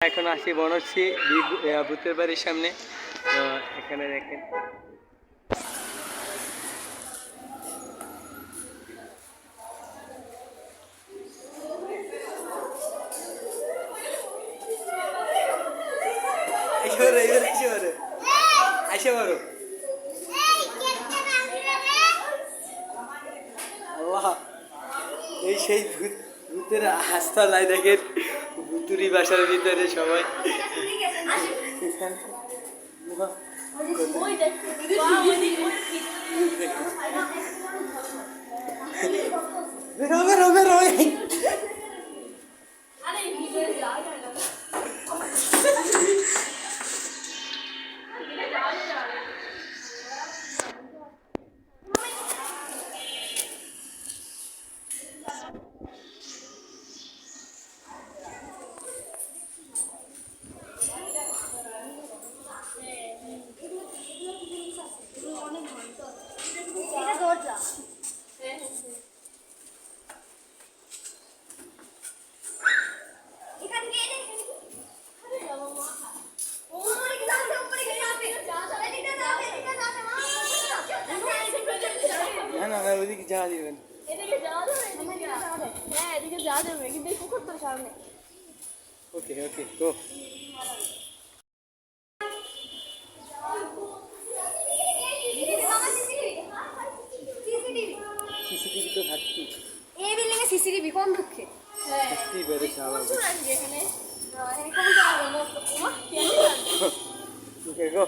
এখন আসি বনশ্রী ভূতের বাড়ির সামনে। এখানে দেখেন। এই সেই ভূত ভূতের হাসপাতাল দেখেন। ভুতুরি বাসার ভিতরে সবাই। এখানে না না না ওইদিকে যাওয়া যাবে এদিকে যাওয়া যাবে হ্যাঁ এদিকে যাওয়া যাবে কিন্তু পুকুর তো সামনে। ওকে ওকে গো। সিসিটিভি তো থাকতি এই বিল্ডিং এ সিসিটিভি কোন দুঃখে? হ্যাঁ। থাকতেই পারে স্বাভাবিক এখানে। ওকে গো।